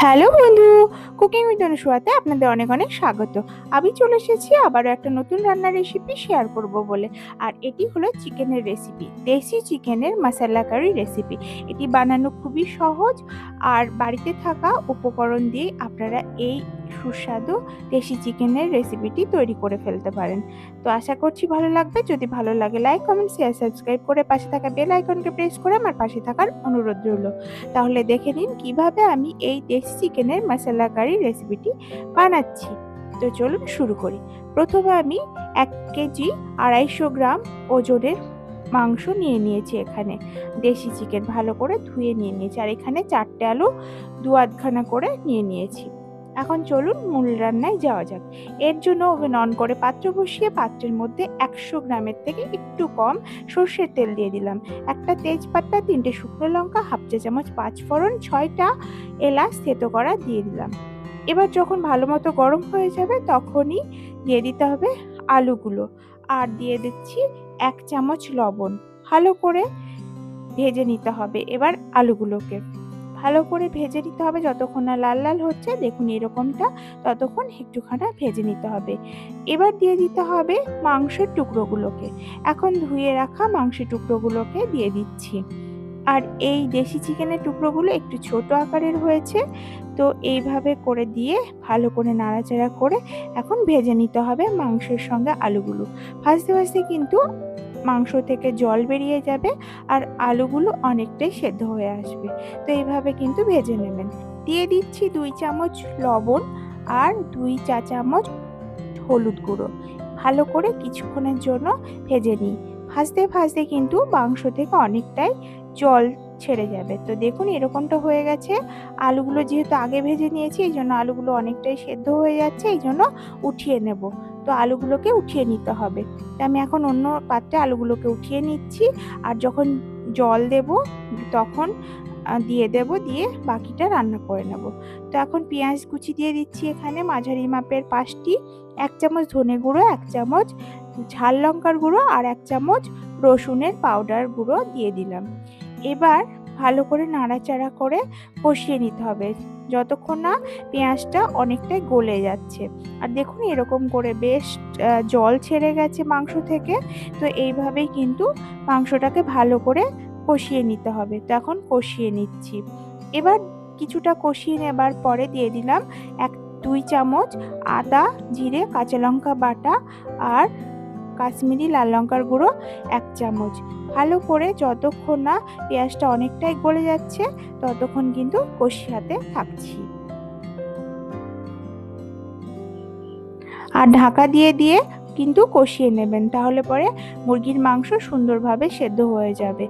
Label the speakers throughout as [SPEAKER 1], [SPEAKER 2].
[SPEAKER 1] Hello বন্ধু, cooking with অনুসুয়াতে আপনাদের অনেক অনেক স্বাগত। আমি চলে এসেছি আবারও একটা নতুন রান্নার রেসিপি শেয়ার করব বলে। আর এটি হলো চিকেনের রেসিপি দেশি চিকেনের মশলা কারি রেসিপি এটি বানানো খুবই সহজ আর বাড়িতে থাকা উপকরণ দিয়ে আপনারা এই সুস্বাদু দেশি চিকেনের রেসিপিটি তৈরি করে ফেলতে পারেন। তো আশা করছি ভালো লাগবে। যদি ভালো লাগে লাইক কমেন্ট শেয়ার সাবস্ক্রাইব করে পাশে থাকা বেল আইকনকে প্রেস করে আমার পাশে থাকার অনুরোধ রইল। তাহলে দেখে নিন কীভাবে আমি এই দেশি চিকেনের মশলা কারি রেসিপিটি বানাচ্ছি। তো চলুন শুরু করি। প্রথমে আমি এক কেজি আড়াইশো গ্রাম ওজনের মাংস নিয়ে নিয়েছি এখানে। দেশি চিকেন ভালো করে ধুয়ে নিয়ে নিয়েছি। আর এখানে চারটে আলু দু আধখানা করে নিয়ে নিয়েছি। এখন চলুন মূল রান্নায় যাওয়া যাক। এর জন্য ওভেন অন করে পাত্র বসিয়ে পাত্রের মধ্যে একশো গ্রামের থেকে একটু কম সর্ষের তেল দিয়ে দিলাম। একটা তেজপাতা, তিনটে শুকনো লঙ্কা, হাফ চা চামচ পাঁচ ফোড়ন, ছয়টা এলাচ থেতো করা দিয়ে দিলাম। এবার যখন ভালো মতো গরম হয়ে যাবে তখনই দিয়ে দিতে হবে আলুগুলো। আর দিয়ে দিচ্ছি এক চামচ লবণ। ভালো করে ভেজে নিতে হবে এবার আলুগুলোকে। ভালো করে ভেজে নিতে হবে। যতক্ষণ না লাল লাল হচ্ছে, দেখুন এরকমটা, ততক্ষণ একটুখানা ভেজে নিতে হবে। এবার দিয়ে দিতে হবে মাংসের টুকরোগুলোকে। এখন ধুয়ে রাখা মাংসের টুকরোগুলোকে দিয়ে দিচ্ছি। আর এই দেশি চিকেনের টুকরোগুলো একটু ছোট আকারের হয়েছে, তো এইভাবে করে দিয়ে ভালো করে নাড়াচাড়া করে এখন ভেজে নিতে হবে মাংসের সঙ্গে আলুগুলো। ভাজতে ভাজতে কিন্তু মাংস থেকে জল বেরিয়ে যাবে আর আলুগুলো অনেকটাই সেদ্ধ হয়ে আসবে। তো এইভাবে কিন্তু ভেজে নেবেন। দিয়ে দিচ্ছি দুই চামচ লবণ আর দুই চা চামচ হলুদ গুঁড়ো। ভালো করে কিছুক্ষণের জন্য ভেজে নিই। ভাজতে ভাজতে কিন্তু মাংস থেকে অনেকটাই জল ছেড়ে যাবে। তো দেখুন এরকমটা হয়ে গেছে। আলুগুলো যেহেতু আগে ভেজে নিয়েছি এই জন্য আলুগুলো অনেকটাই সেদ্ধ হয়ে যাচ্ছে এই জন্য উঠিয়ে নেব। তো আলুগুলোকে উঠিয়ে নিতে হবে। তো আমি এখন অন্য পাত্রে আলুগুলোকে উঠিয়ে নিচ্ছি আর যখন জল দেব, তখন দিয়ে দেব, দিয়ে বাকিটা রান্না করে নেব। তো এখন পেঁয়াজ কুচি দিয়ে দিচ্ছি এখানে, মাঝারি মাপের পাঁচটি, এক চামচ ধনে গুঁড়ো, এক চামচ ঝাল লঙ্কার গুঁড়ো আর এক চামচ রসুনের পাউডার গুঁড়ো দিয়ে দিলাম। এবার ভালো করে নাড়াচাড়া করে কষিয়ে নিতে হবে। যতক্ষণ না পেঁয়াজটা অনেকটাই গলে যাচ্ছে। আর দেখুন এরকম করে বেশ জল ছেড়ে গেছে মাংস থেকে। তো এইভাবেই কিন্তু মাংসটাকে ভালো করে কষিয়ে নিতে হবে। তো এখন কষিয়ে নিচ্ছি। এবার কিছুটা কষিয়ে নেবার পরে দিয়ে দিলাম এক, দুই চামচ আদা, জিরে, কাঁচা লঙ্কা বাটা আর কাশ্মীরি লাল লঙ্কার গুঁড়ো এক চামচ। ভালো করে যতক্ষণ না পেঁয়াজটা অনেকটাই গলে যাচ্ছে, ততক্ষণ কিন্তু কষিয়াতে থাকছি। আর ঢাকা দিয়ে দিয়ে কিন্তু কষিয়ে নেবেন, তাহলে পরে মুরগির মাংস সুন্দরভাবে সেদ্ধ হয়ে যাবে।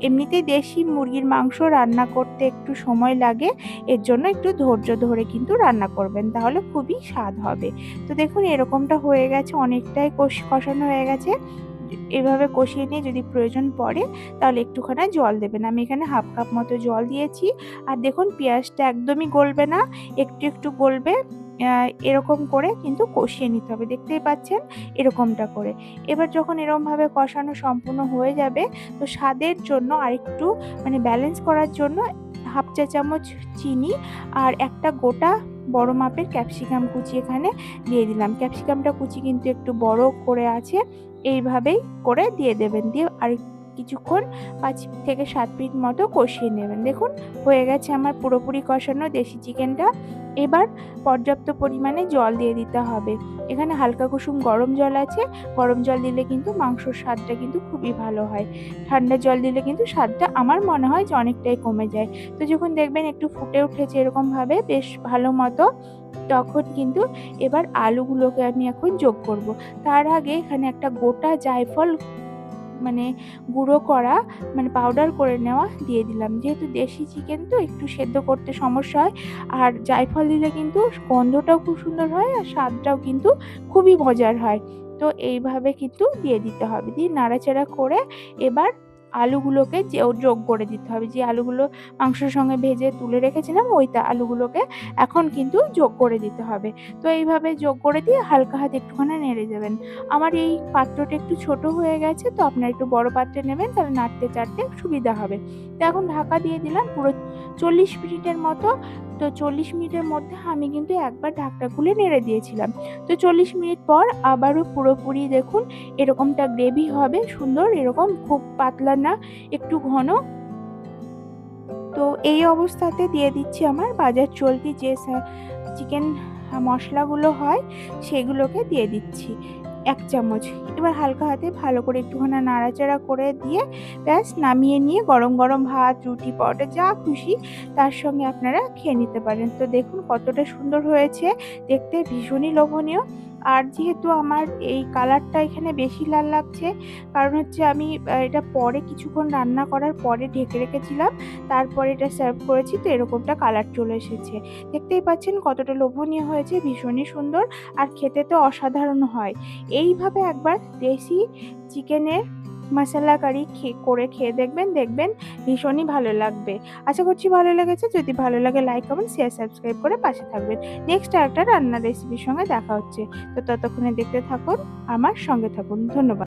[SPEAKER 1] এমনিতেই দেশি মুরগির মাংস রান্না করতে একটু সময় লাগে, এর জন্য একটু ধৈর্য ধরে কিন্তু রান্না করবেন, তাহলে খুবই স্বাদ হবে। তো দেখুন, এরকমটা হয়ে গেছে, অনেকটাই কষ, কষানো হয়ে গেছে। এভাবে কষিয়ে নিয়ে যদি প্রয়োজন পড়ে, তাহলে একটুখানি জল দেবেন। আমি এখানে হাফ কাপ মতো জল দিয়েছি। আর দেখুন, পেঁয়াজটা একদমই গলবে না, একটু একটু গলবে। এরকম করে কিন্তু কষিয়ে নিতে হবে। দেখতেই পাচ্ছেন এরকমটা করে। এবার যখন এরকমভাবে কষানো সম্পূর্ণ হয়ে যাবে, তো স্বাদের জন্য আরেকটু মানে ব্যালেন্স করার জন্য হাফ চা চামচ চিনি আর একটা গোটা বড় মাপের ক্যাপসিকাম কুচি এখানে দিয়ে দিলাম। ক্যাপসিকামটা কুচি কিন্তু একটু বড় করে আছে, এইভাবেই করে দিয়ে দেবেন। দিয়ে আর কিছুক্ষণ পাঁচ থেকে সাত মিনিট মতো কষিয়ে নেবেন। দেখুন, হয়ে গেছে আমার পুরোপুরি কষানো দেশি চিকেনটা এবার পর্যাপ্ত পরিমাণে জল দিয়ে দিতে হবে। এখানে হালকা কুসুম গরম জল আছে। গরম জল দিলে কিন্তু মাংসর স্বাদটা কিন্তু খুবই ভালো হয়। ঠান্ডা জল দিলে কিন্তু স্বাদটা আমার মনে হয় যে অনেকটাই কমে যায়। তো যখন দেখবেন একটু ফুটে উঠেছে এরকমভাবে বেশ ভালো মতো, তখন কিন্তু এবার আলুগুলোকে আমি এখন যোগ করব। তার আগে এখানে একটা গোটা জায়ফল মানে গুঁড়ো করা মানে পাউডার করে নেওয়া দিয়ে দিলাম। যেহেতু দেশি চিকেন তো একটু সেদ্ধ করতে সমস্যা হয়, আর জায়ফল দিলে কিন্তু গন্ধটাও খুব সুন্দর হয় আর স্বাদটাও কিন্তু খুবই মজার হয়। তো এইভাবে কিন্তু দিয়ে দিতে হবে। দিয়ে নাড়াচাড়া করে এবার আলুগুলোকে যোগ করে দিতে হবে। যে আলুগুলো মাংসের সঙ্গে ভেজে তুলে রেখেছিলাম ওই আলুগুলোকে এখন কিন্তু যোগ করে দিতে হবে। তো এইভাবে যোগ করে দিয়ে হালকা হাতে একটুখানি নেড়ে যাবেন আমার এই পাত্রটা একটু ছোট হয়ে গেছে, তো আপনার একটু বড় পাত্রে নেবেন, তাহলে নাড়তে চাড়তে সুবিধা হবে। তো এখন ঢাকা দিয়ে দিলাম পুরো চল্লিশ মিনিটের মতো তো চল্লিশ মিনিটের মধ্যে আমি কিন্তু একবার ঢাকটা খুলে নেড়ে দিয়েছিলাম। তো চল্লিশ মিনিট পর আবারও পুরোপুরি দেখুন এরকমটা গ্রেভি হবে, সুন্দর, এরকম খুব পাতলা না, একটু ঘন। তো এই অবস্থাতে দিয়ে দিচ্ছি আমার বাজার চলতি যে চিকেন মশলাগুলো হয়, সেগুলোকে দিয়ে দিচ্ছি। এক চামচ। এবার হালকা হাতে ভালো করে একটুখানি নাড়াচাড়া করে দিয়ে ব্যাস নামিয়ে নিয়ে গরম গরম ভাত, রুটি, পরোটা, যা খুশি তার সঙ্গে আপনারা খেয়ে নিতে পারেন। তো দেখুন কতটা সুন্দর হয়েছে। দেখতে ভীষণই লোভনীয়। আর যেহেতু আমার এই কালারটা এখানে বেশি লাল লাগছে, কারণ হচ্ছে আমি এটা পরে কিছুক্ষণ রান্না করার পরে ঢেকে রেখেছিলাম, তারপরে এটা সার্ভ করেছি, তো এরকমটা কালার চলে এসেছে। দেখতেই পাচ্ছেন কতটা লোভনীয় হয়েছে, ভীষণই সুন্দর আর খেতে তো অসাধারণ হয়। এইভাবে একবার দেশি চিকেনের মশলা কারি করে খেয়ে দেখবেন দেখবেন ভীষণই ভালো লাগবে। আশা করছি ভালো লেগেছে। যদি ভালো লাগে লাইক কমেন্ট শেয়ার সাবস্ক্রাইব করে পাশে থাকবেন। নেক্সট একটা রান্নার রেসিপির সঙ্গে দেখা হচ্ছে। তো ততক্ষণে দেখতে থাকুন, আমার সঙ্গে থাকুন। ধন্যবাদ।